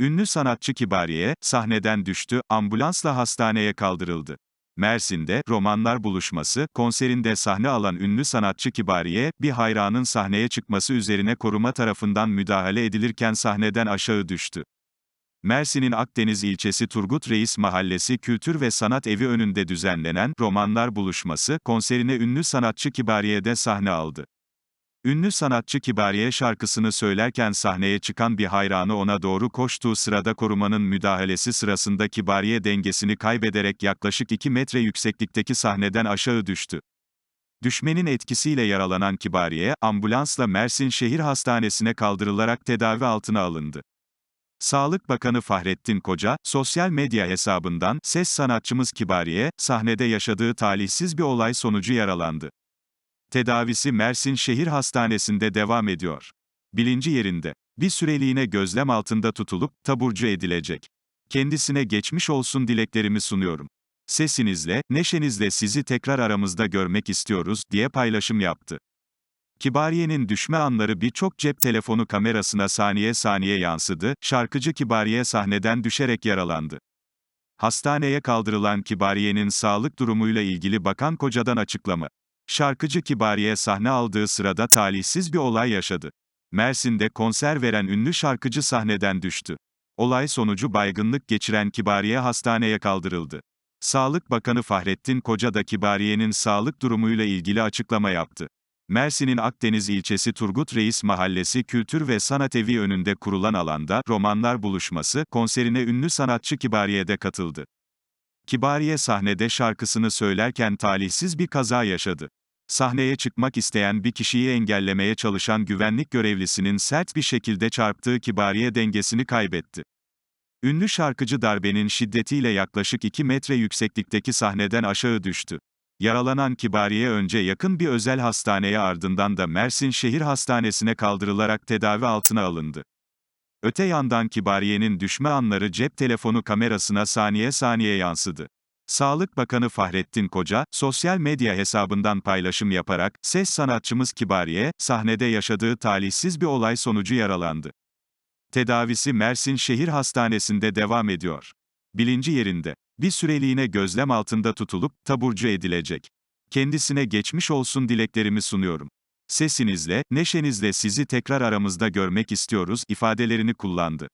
Ünlü sanatçı Kibariye, sahneden düştü, ambulansla hastaneye kaldırıldı. Mersin'de, Romanlar Buluşması, konserinde sahne alan ünlü sanatçı Kibariye, bir hayranın sahneye çıkması üzerine koruma tarafından müdahale edilirken sahneden aşağı düştü. Mersin'in Akdeniz ilçesi Turgut Reis Mahallesi Kültür ve Sanat Evi önünde düzenlenen Romanlar Buluşması konserine ünlü sanatçı Kibariye de sahne aldı. Ünlü sanatçı Kibariye şarkısını söylerken sahneye çıkan bir hayranı ona doğru koştuğu sırada korumanın müdahalesi sırasında Kibariye dengesini kaybederek yaklaşık 2 metre yükseklikteki sahneden aşağı düştü. Düşmenin etkisiyle yaralanan Kibariye, ambulansla Mersin Şehir Hastanesi'ne kaldırılarak tedavi altına alındı. Sağlık Bakanı Fahrettin Koca, sosyal medya hesabından, ses sanatçımız Kibariye, sahnede yaşadığı talihsiz bir olay sonucu yaralandı. Tedavisi Mersin Şehir Hastanesi'nde devam ediyor. Bilinci yerinde. Bir süreliğine gözlem altında tutulup, taburcu edilecek. Kendisine geçmiş olsun dileklerimi sunuyorum. Sesinizle, neşenizle sizi tekrar aramızda görmek istiyoruz, diye paylaşım yaptı. Kibariye'nin düşme anları birçok cep telefonu kamerasına saniye saniye yansıdı, şarkıcı Kibariye sahneden düşerek yaralandı. Hastaneye kaldırılan Kibariye'nin sağlık durumuyla ilgili Bakan Koca'dan açıklama. Şarkıcı Kibariye sahne aldığı sırada talihsiz bir olay yaşadı. Mersin'de konser veren ünlü şarkıcı sahneden düştü. Olay sonucu baygınlık geçiren Kibariye hastaneye kaldırıldı. Sağlık Bakanı Fahrettin Koca da Kibariye'nin sağlık durumuyla ilgili açıklama yaptı. Mersin'in Akdeniz ilçesi Turgut Reis Mahallesi Kültür ve Sanat Evi önünde kurulan alanda Romanlar Buluşması konserine ünlü sanatçı Kibariye de katıldı. Kibariye sahnede şarkısını söylerken talihsiz bir kaza yaşadı. Sahneye çıkmak isteyen bir kişiyi engellemeye çalışan güvenlik görevlisinin sert bir şekilde çarptığı Kibariye dengesini kaybetti. Ünlü şarkıcı darbenin şiddetiyle yaklaşık 2 metre yükseklikteki sahneden aşağı düştü. Yaralanan Kibariye önce yakın bir özel hastaneye ardından da Mersin Şehir Hastanesi'ne kaldırılarak tedavi altına alındı. Öte yandan Kibariye'nin düşme anları cep telefonu kamerasına saniye saniye yansıdı. Sağlık Bakanı Fahrettin Koca, sosyal medya hesabından paylaşım yaparak, ses sanatçımız Kibariye, sahnede yaşadığı talihsiz bir olay sonucu yaralandı. Tedavisi Mersin Şehir Hastanesi'nde devam ediyor. Bilinci yerinde. Bir süreliğine gözlem altında tutulup, taburcu edilecek. Kendisine geçmiş olsun dileklerimi sunuyorum. Sesinizle, neşenizle sizi tekrar aramızda görmek istiyoruz ifadelerini kullandı.